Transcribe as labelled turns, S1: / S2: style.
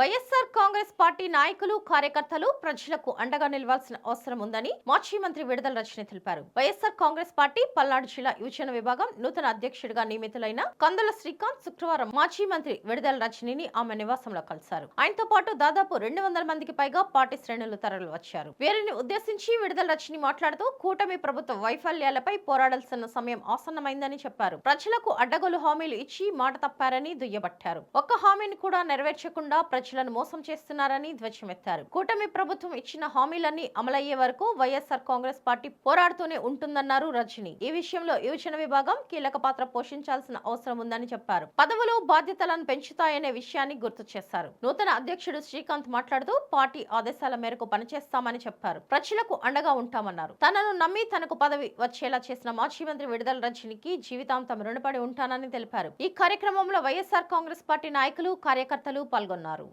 S1: YSR Congress party నాయకులు కార్యకర్తలు ప్రజలకు అండగా నిలవాల్సిన అవసరం ఉందని మాజీ మంత్రి విడుదల రచన తెలిపారు. వైఎస్ఆర్ కాంగ్రెస్ పార్టీ పల్నాడు జిల్లా యువజన విభాగం నూతన అధ్యక్షుడిగా నియమితులైన కందుల శ్రీకాంత్ శుక్రవారం మాజీ మంత్రి విడుదల రచనిని ఆమె నివాసంలో కలిశారు. ఆయనతో పాటు దాదాపు రెండు వందల మందికి పైగా పార్టీ శ్రేణులు తరలి వచ్చారు. వీరిని ఉద్దేశించి విడుదల రచని మాట్లాడుతూ కూటమి ప్రభుత్వ వైఫల్యాలపై పోరాడాల్సిన సమయం ఆసన్నమైందని చెప్పారు. ప్రజలకు అడ్డగోలు హామీలు ఇచ్చి మాట తప్పారని దుయ్యబట్టారు. ఒక్క హామీని కూడా నెరవేర్చకుండా ప్రజలను మోసం చేస్తున్నారని ధ్వజమెత్తారు. కూటమి ప్రభుత్వం ఇచ్చిన హామీలన్నీ అమలయ్యే వరకు వైఎస్ఆర్ కాంగ్రెస్ పార్టీ పోరాడుతూనే ఉంటుందన్నారు రజని. ఈ విషయంలో యువజన విభాగం కీలక పాత్ర పోషించాల్సిన అవసరం ఉందని చెప్పారు. పదవులు బాధ్యతలను పెంచుతాయనే విషయాన్ని గుర్తు చేశారు. నూతన అధ్యక్షుడు శ్రీకాంత్ మాట్లాడుతూ పార్టీ ఆదేశాల మేరకు పనిచేస్తామని చెప్పారు. ప్రజలకు అండగా ఉంటామన్నారు. తనను నమ్మి తనకు పదవి వచ్చేలా చేసిన మాజీ మంత్రి విడుదల రజనికి జీవితాంతం రుణపడి ఉంటానని తెలిపారు. ఈ కార్యక్రమంలో వైఎస్ఆర్ కాంగ్రెస్ పార్టీ నాయకులు కార్యకర్తలు పాల్గొన్నారు.